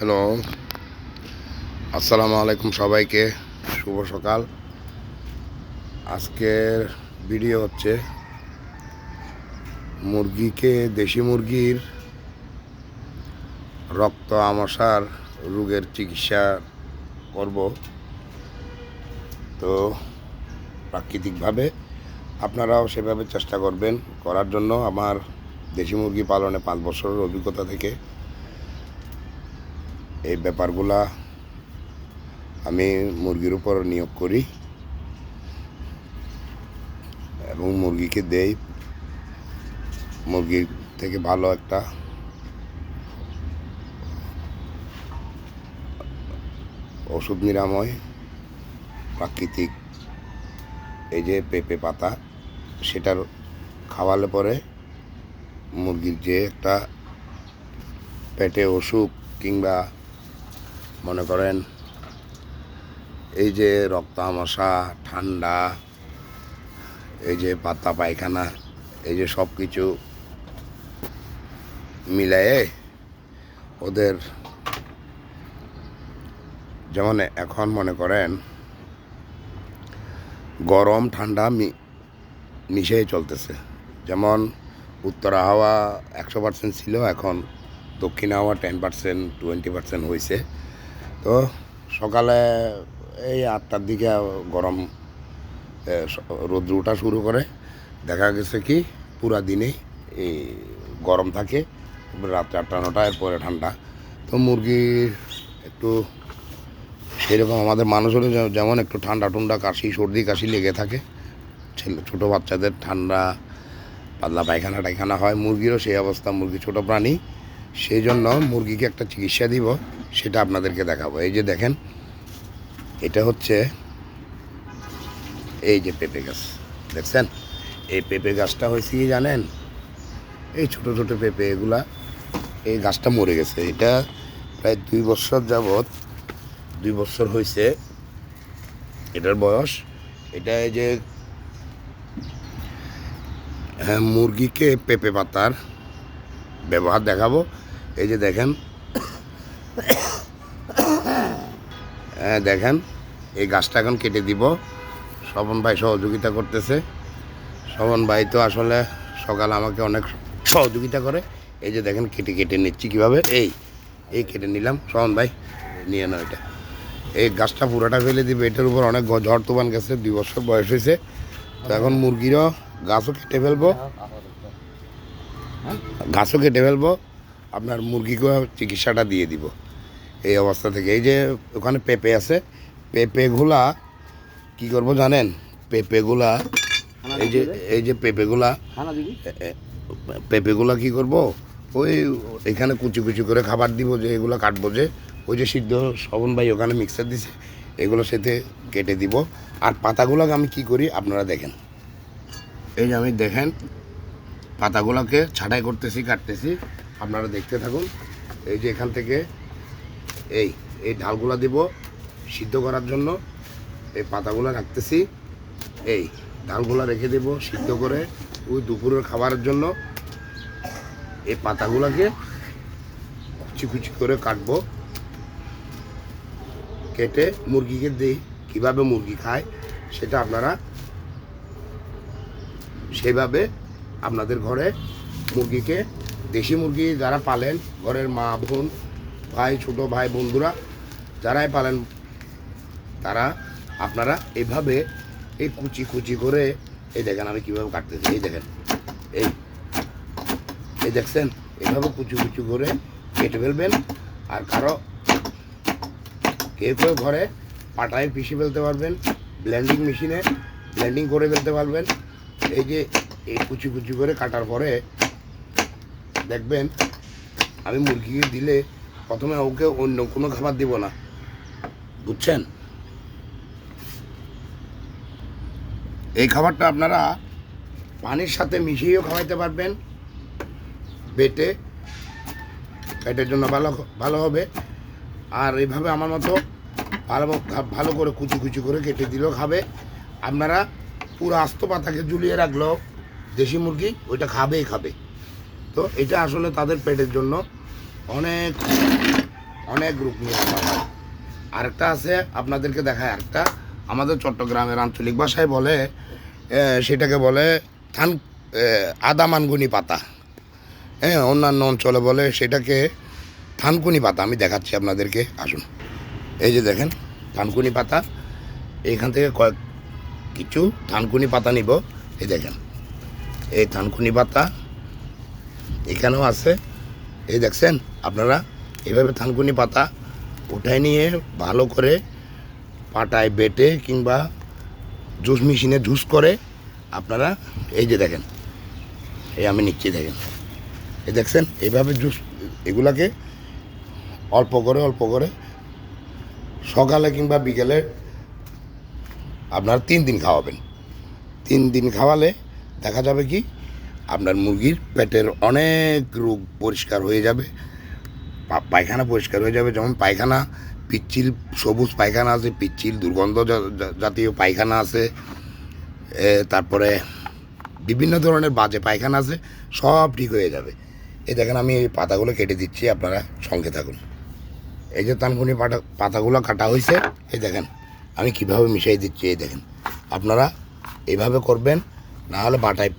Hello আসসালামু আলাইকুম সবাইকে। শুভ সকাল। আজকের ভিডিও হচ্ছে মুরগিকে, দেশি মুরগির রক্ত আমাশার রোগের চিকিৎসা করব। তো প্রাকৃতিকভাবে আপনারাও সেভাবে চেষ্টা করবেন করার জন্য। আমার দেশি মুরগি পালনে পাঁচ বছরের অভিজ্ঞতা থেকে এই ব্যাপারগুলা আমি মুরগির উপর নিয়োগ করি এবং মুরগিকে দেই। মুরগির থেকে ভালো একটা ওষুধ নিরাময়, প্রাকৃতিক এই যে পেঁপে পাতা, সেটার খাওয়ালে পরে মুরগির যে একটা পেটে অসুখ কিংবা মনে করেন, এই যে রক্ত আমাশা ঠান্ডা, এই যে পাতা পায়খানা, এই যে সব কিছু মিলায়ে ওদের যেমন এখন মনে করেন, গরম, ঠান্ডা মি, মিশিয়ে চলতেছে। যেমন উত্তরা হাওয়া একশো পার্সেন্ট ছিল, এখন দক্ষিণ হাওয়া টেন পার্সেন্ট টোয়েন্টি পার্সেন্ট হয়েছে তো সকালে এই আটটার দিকে গরম রৌদ্র ওঠা শুরু করে। দেখা গেছে কি, পুরা দিনেই এই গরম থাকে। রাত আটটা নটায় পরে ঠান্ডা। তো মুরগির একটু সেরকম আমাদের মানুষেরও যে- যেমন একটু ঠান্ডা টুন্ডা কাশি, সর্দি কাশি লেগে থাকে। ছেলে, ছোটো বাচ্চাদের ঠান্ডা, পাতলা পায়খানা টায়খানা হয়। মুরগিরও সেই অবস্থা, মুরগি ছোটো প্রাণী। সেই জন্য মুরগিকে একটা চিকিৎসা দিব। সেটা আপনাদেরকে দেখাবো। এই যে দেখেন, এটা হচ্ছে এই যে পেঁপে গাছ। দেখছেন? এই পেঁপে গাছটা হয়েছে কি জানেন? এই ছোট ছোট পেঁপে এগুলা, এই গাছটা মরে গেছে। এটা প্রায় দুই বছর যাবৎ, দুই বছর হয়েছে এটার বয়স। এটা এই যে হ্যাঁ মুরগিকে পেঁপে পাতার ব্যবহার দেখাবো। এই যে দেখেন হ্যাঁ দেখেন, এই গাছটা এখন কেটে দিব। শ্রবণ ভাই সহযোগিতা করতেছে। শ্রবণ ভাই তো আসলে সকাল আমাকে অনেক সহযোগিতা করে। এই যে দেখেন, কেটে কেটে নিচ্ছি কীভাবে। এই এই কেটে নিলাম। শ্রবণ ভাই, নিয়ে নাও এটা। এই গাছটা পুরোটা ফেলে দিবে। এটার উপর অনেক ঝড় তুফান গেছে, দুই বছর বয়স হয়েছে। তো এখন মুরগিরও গাছও কেটে ফেলব। গাছও কেটে ফেলব। আপনার মুরগিকেও চিকিৎসাটা দিয়ে দিব। এই অবস্থা থেকে। এই যে ওখানে পেঁপে আছে পেঁপেগুলা কি করব জানেন? পেঁপেগুলা এই যে এই যে পেঁপেগুলা পেঁপেগুলা কি করব? ওই এখানে কুচি কুচি করে খাবার দিব যে এগুলো কাটবো যে ওই যে সিদ্ধ শ্রবণ ভাই ওখানে মিক্সার দিছে এগুলো সাথে কেটে দিব। আর পাতাগুলোকে আমি কি করি আপনারা দেখেন। এই যে আমি দেখেন পাতাগুলোকে ছাঁটাই করতেছি কাটতেছি আপনারা দেখতে থাকুন। এই যে এখান থেকে এই এই ঢালগুলা দিব সিদ্ধ করার জন্য। এই পাতাগুলো রাখতেছি। এই ডালগুলো রেখে দেব সিদ্ধ করে ওই দুপুরের খাবারের জন্য। এই পাতাগুলোকে কুচি কুচি করে কাটবো। কেটে মুরগিকে দিই, কীভাবে মুরগি খায় সেটা আপনারা সেভাবে আপনাদের ঘরে মুরগিকে, দেশি মুরগি যারা পালেন, ঘরের মা, বোন ভাই, ছোট ভাই, বন্ধুরা, যারাই পালেন তারা, আপনারা এভাবে এই কুচি কুচি করে, এই দেখেন আমি কীভাবে কাটতেছি, এই দেখেন, এই এই দেখছেন? এভাবে কুচি কুচি করে কেটে ফেলবেন, আর কারও কেউ কেউ ঘরে পাটায় পিষে ফেলতে পারবেন ব্লেন্ডিং মেশিনে ব্লেন্ডিং করে ফেলতে পারবেন। এই যে, এই কুচি কুচি করে কাটার পরে দেখবেন, আমি মুরগিকে দিলে প্রথমে ওকে অন্য কোনো খাবার দিব না। বুঝছেন? এই খাবারটা আপনারা পানির সাথে মিশিয়েও খাওয়াইতে পারবেন। বেটে। পেটের জন্য ভালো ভালো হবে। আর এইভাবে আমার মতো ভালো ভালো করে কুচি কুচি করে কেটে দিলেও খাবে। আপনারা পুরো আস্ত পাতাকে ঝুলিয়ে রাখলেও দেশি মুরগি ওইটা খাবেই খাবে। তো এটা আসলে তাদের পেটের জন্য অনেক অনেক গ্রুপ নিয়ে হয়। আরেকটা আছে আপনাদেরকে দেখায় আরেকটা। আমাদের চট্টগ্রামের আঞ্চলিক ভাষায় বলে সেটাকে বলে থান এ, আদামানগুনি পাতা। হ্যাঁ অন্যান্য অঞ্চলে বলে সেটাকে থানকুনি পাতা। আমি দেখাচ্ছি আপনাদেরকে আসুন। এই যে দেখেন থানকুনি পাতা। এইখান থেকে কয়েক কিছু থানকুনি পাতা নিব। এই দেখেন এই থানকুনি পাতা এখানেও আছে। এই দেখছেন, আপনারা এভাবে থানকুনি পাতা উঠায় নিয়ে ভালো করে পাটায় বেটে কিংবা জুস মেশিনে জুস করে আপনারা, এই যে দেখেন, এই আমি নিচ্ছি, দেখেন। এই দেখছেন এইভাবে জুস, এগুলাকে অল্প করে অল্প করে সকালে কিংবা বিকেলে আপনারা তিন দিন খাওয়াবেন। তিন দিন খাওয়ালে দেখা যাবে কি আপনার মুরগির পেটের অনেক রোগ পরিষ্কার হয়ে যাবে পায়খানা পরিষ্কার হয়ে যাবে, যেমন পায়খানা, পিচ্ছিল, সবুজ পায়খানা আছে, পিচ্ছিল, দুর্গন্ধ জাতীয় পায়খানা আছে তারপরে বিভিন্ন ধরনের বাজে পায়খানা আছে, সব ঠিক হয়ে যাবে। এই দেখেন আমি এই পাতাগুলো কেটে দিচ্ছি, আপনারা সঙ্গে থাকুন। এই যে তানকুনি পাতা পাতাগুলো কাটা হয়েছে এই দেখেন, আমি কীভাবে মিশিয়ে দিচ্ছি, এই দেখেন। আপনারা এইভাবে করবেন, না হলে বাটায়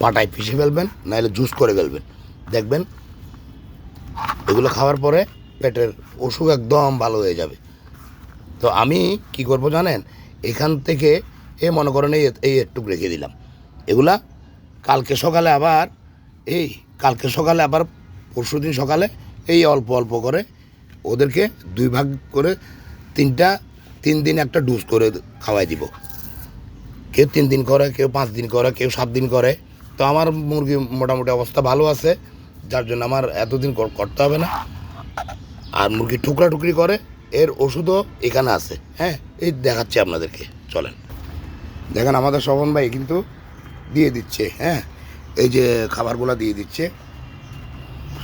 পাটায় পিষে ফেলবেন নাহলে জুস করে ফেলবেন। দেখবেন, এগুলো খাওয়ার পরে পেটের অসুখ একদম ভালো হয়ে যাবে। তো আমি কি করব জানেন? এখান থেকে এ মনে করেন এই এই একটু রেখে দিলাম। এগুলা কালকে সকালে আবার, এই কালকে সকালে আবার পরশু দিন সকালে এই অল্প অল্প করে ওদেরকে দুই ভাগ করে তিনটা, তিন দিন একটা ডোজ করে খাওয়াই দিব। কেউ তিন দিন করে, কেউ পাঁচ দিন করে, কেউ সাত দিন করে। তো আমার মুরগি মোটামুটি অবস্থা ভালো আছে, যার জন্য আমার এতদিন কর- করতে হবে না। আর মুরগি টুকরা টুকরি করে, এর ওষুধও এখানে আছে। হ্যাঁ এই দেখাচ্ছি আপনাদেরকে, চলেন। দেখেন আমাদের শোভন ভাই কিন্তু দিয়ে দিচ্ছে হ্যাঁ এই যে খাবারগুলো দিয়ে দিচ্ছে।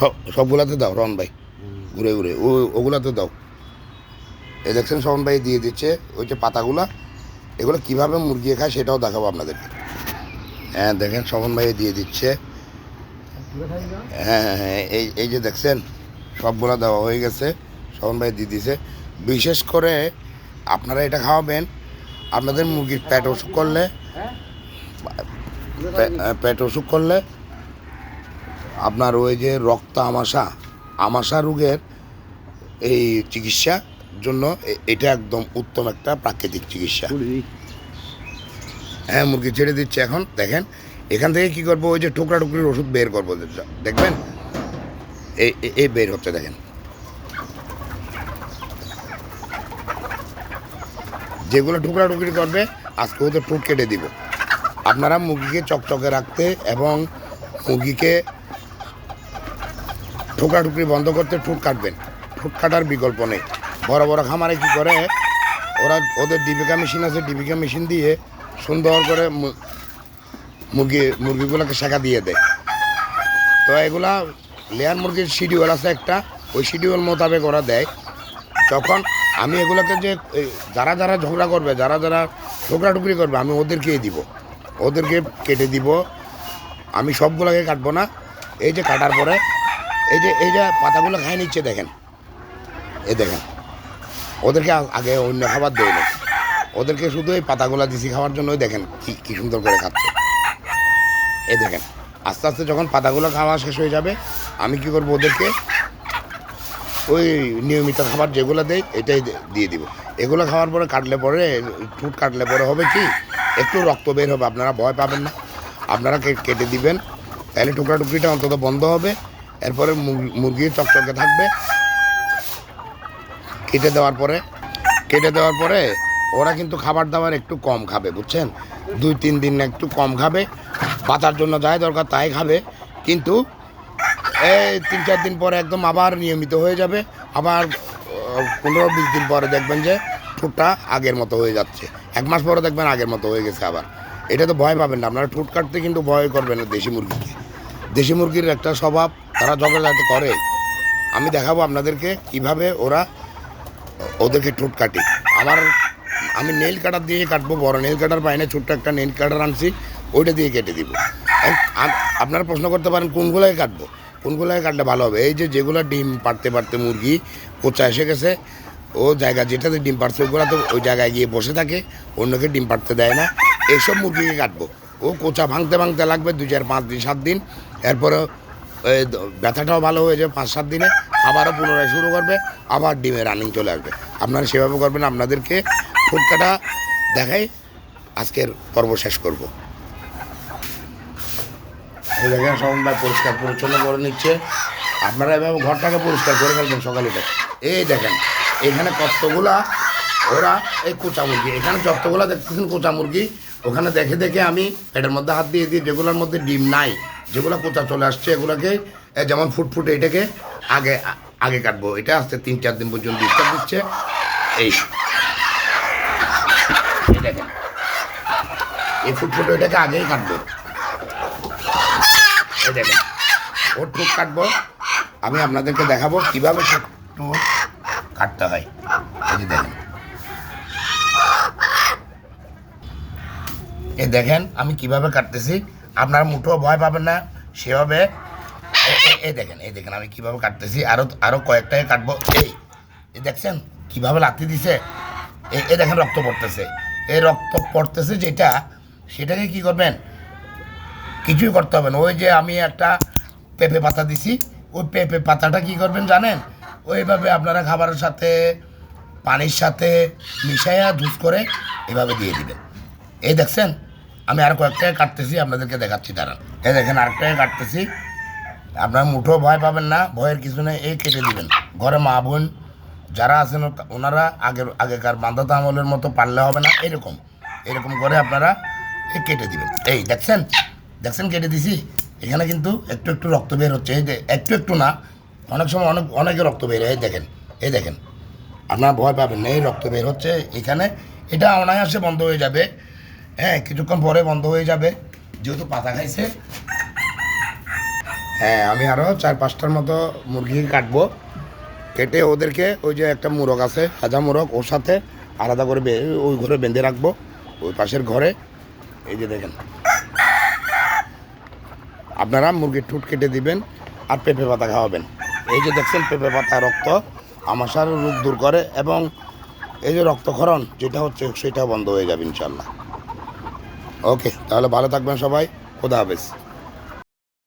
সব সবগুলাতে দাও, রন ভাই, ঘুরে ঘুরে, ও ওগুলাতে দাও। এই দেখছেন শোভন ভাই দিয়ে দিচ্ছে, ওই যে পাতাগুলা এগুলো কীভাবে মুরগি খায় সেটাও দেখাবো আপনাদেরকে। হ্যাঁ দেখেন শোভন ভাই দিয়ে দিচ্ছে। হ্যাঁ হ্যাঁ হ্যাঁ এই এই যে দেখছেন, সবগুলো দেওয়া হয়ে গেছে শোভন ভাই দিয়ে দিছে। বিশেষ করে আপনারা এটা খাওয়াবেন, আপনাদের মুরগির পেট অসুখ করলে পেট অসুখ করলে আপনার ওই যে রক্ত আমাশা আমাশা রোগের এই চিকিৎসা জন্য এটা একদম উত্তম একটা প্রাকৃতিক চিকিৎসা। হ্যাঁ মুরগি ছেড়ে দিচ্ছে এখন। দেখেন এখান থেকে কি করব? ওই যে টুকরা টুকরির ওষুধ বের করব। দেখবেন? এই এই- বের হচ্ছে দেখেন। যেগুলো টুকরা টুকরি করবে আজকে ওদের টুট কেটে দিব। আপনারা মুরগিকে চকচকে রাখতে এবং মুরগিকে ঠোকরা টুকরি বন্ধ করতে ঠুট কাটবেন। ঠুট কাটার বিকল্প নেই। বড় বড় খামারে কি করে? ওরা ওদের ডিবিকা মেশিন আছে, ডিবিকা মেশিন দিয়ে সুন্দর করে মুরগি, মুরগিগুলোকে শেখা দিয়ে দেয়। তো এগুলা লেয়ার মুরগির শিডিউল আছে একটা, ওই শিডিউল মোতাবেক ওরা দেয়। তখন আমি এগুলোকে যে যারা যারা ঝগড়া করবে, যারা যারা টুকরি করবে, আমি ওদেরকেই দিব। ওদেরকে কেটে দিব। আমি সবগুলোকে কাটবো না। এই যে কাটার পরে, এই যে এই যে পাতাগুলো খাই নিচ্ছে, দেখেন। এই দেখেন। ওদেরকে আগে অন্য খাবার দেয় না। ওদেরকে শুধু এই পাতাগুলো দিছি খাওয়ার জন্যই দেখেন কি কি সুন্দর করে খাচ্ছে। এই দেখেন, আস্তে আস্তে যখন পাতাগুলো খাওয়া শেষ হয়ে যাবে, আমি কি করব ওদেরকে ওই নিয়মিত খাবার যেগুলো দেয় এটাই দিয়ে দিব। এগুলো খাওয়ার পরে কাটলে পরে ঠুট কাটলে পরে হবে কি, একটু রক্ত বের হবে, আপনারা ভয় পাবেন না। আপনারা কেটে দিবেন, তাহলে টুকরা টুকরিটা অন্তত বন্ধ হবে। এরপরে মুর- মুরগি চকচকে থাকবে। কেটে দেওয়ার পরে, কেটে দেওয়ার পরে ওরা কিন্তু খাবার দাবার একটু কম খাবে, বুঝছেন? দুই, তিন দিন একটু কম খাবে পাতার জন্য যাই দরকার তাই খাবে, কিন্তু এই তিন, চার দিন পরে একদম আবার নিয়মিত হয়ে যাবে, আবার পনেরো, বিশ দিন পরে দেখবেন যে ঠোঁটটা আগের মতো হয়ে যাচ্ছে। এক মাস পরে দেখবেন আগের মতো হয়ে গেছে আবার। এটা তো ভয় পাবেন না, আপনারা ঠোঁট কাটতে কিন্তু ভয় করবেন না দেশি মুরগিকে। দেশি মুরগির একটা স্বভাব, তারা ঝগড়াঝাটি করে। আমি দেখাবো আপনাদেরকে কীভাবে ওরা ওদেরকে ঠোঁট কাটি। আমার, আমি নেল কাটার দিয়ে কাটবো, বড় নেল কাটার পাই ছোট্ট একটা নেল কাটার আনছি, ওইটা দিয়ে কেটে দিব। আপনারা প্রশ্ন করতে পারেন কোনগুলোকে কাটবো? কোনগুলোয় কাটলে ভালো হবে? এই যে যেগুলো ডিম পারতে পারতে মুরগি কোচা এসে গেছে, ও জায়গা যেটাতে ডিম পারছে ওগুলো তো ওই জায়গায় গিয়ে বসে থাকে, অন্যকে ডিম পারতে দেয় না। এইসব মুরগিকে কাটবো। ও কোচা ভাঙতে ভাঙতে লাগবে দু চার, পাঁচ দিন, সাত দিন এরপরে ব্যথাটাও ভালো হয়ে যাবে পাঁচ সাত দিনে, আবারও পুনরায় শুরু করবে, আবার ডিমে রানিং চলে আসবে। আপনারা সেভাবে করবেন, আপনাদেরকে ফুটকাটা দেখাই, আজকের পর্ব শেষ করব। দেখেন সবন ভাই পরিষ্কার পরিচ্ছন্ন করে নিচ্ছে। আপনারা এভাবে ঘরটাকে পরিষ্কার করে ফেলবেন সকালে উঠে এই দেখেন, এখানে কতগুলা, ওরা এই কোচা মুরগি, এখানে যতগুলা দেখতেছেন কোচা মুরগি, ওখানে দেখে দেখে আমি পেটের মধ্যে হাত দিয়ে দিই, যেগুলোর মধ্যে ডিম নাই। যেগুলো কোচা চলে আসছে, এগুলোকে যেমন ফুটফুটে এটাকে আগে আগে কাটবো। এটা আসতে তিন, চার দিন পর্যন্ত ডিস্টার্ব দিচ্ছে। এই এই ফুটফুটে এটাকে আগেই কাটবো। দেখেন। ওর ঠোঁট কাটবো। আমি আপনাদেরকে দেখাবো কীভাবে ঠোঁট কাটতে হয়। দেখেন। এই দেখেন আমি কীভাবে কাটতেছি। আপনার মুঠো ভয় পাবেন না, সেভাবে। এ- এ- এই দেখেন এই দেখেন আমি কীভাবে কাটতেছি, আরও আরও কয়েকটাকে কাটবো। এই এই দেখছেন কীভাবে লাথি দিছে? এই এই দেখেন রক্ত পড়তেছে। এই রক্ত পড়তেছে যেটা, সেটাকে কি করবেন? কিছুই করতে হবে না। ওই যে আমি একটা পেঁপে পাতা দিছি, ওই পেঁপে পাতাটা কি করবেন জানেন? ওইভাবে আপনারা খাবারের সাথে, পানির সাথে মিশাইয়া জুস করে এভাবে দিয়ে দিবেন। এই দেখছেন? আমি আর কয়েকটাকে কাটতেছি, আপনাদেরকে দেখাচ্ছি, দাঁড়ান। এই দেখেন আরেকটাকে কাটতেছি। আপনার মুঠো ভয় পাবেন না, ভয়ের কিছু নেই, এই কেটে দিবেন। ঘরে মা বোন যারা আছেন, ওনারা আগের, আগেকার বান্ধব আমলের মতো পারলে হবে না, এরকম। এরকম করে আপনারা এই কেটে দিবেন। এই দেখছেন? দেখছেন কেটে দিছি? এখানে কিন্তু একটু একটু রক্ত বের হচ্ছে। এই একটু একটু না, অনেক সময় অনেক, অনেকে রক্ত বের হয় দেখেন, এই দেখেন। আপনারা ভয় পাবেন না, এই রক্ত বের হচ্ছে, এখানে এটা অনায়াসে বন্ধ হয়ে যাবে। হ্যাঁ কিছুক্ষণ পরে বন্ধ হয়ে যাবে। যেহেতু পাতা খাইছে। হ্যাঁ আমি আরও চার পাঁচটার মতো মুরগি কাটবো। কেটে ওদেরকে ওই যে একটা মুরগ আছে হাজা মুরগ, ওর সাথে আলাদা করে ওই ঘরে বেঁধে রাখব, ওই পাশের ঘরে। এই যে দেখেন। আপনারা মুরগির ঠুট কেটে দিবেন আর পেঁপে পাতা খাওয়াবেন। এই যে দেখছেন, পেঁপে পাতা রক্ত আমাশার রোগ দূর করে এবং এই যে রক্তক্ষরণ, যেটা হচ্ছে, সেটাও বন্ধ হয়ে যাবে ইনশাল্লাহ ওকে তাহলে ভালো থাকবেন সবাই খোদা হাফেজ।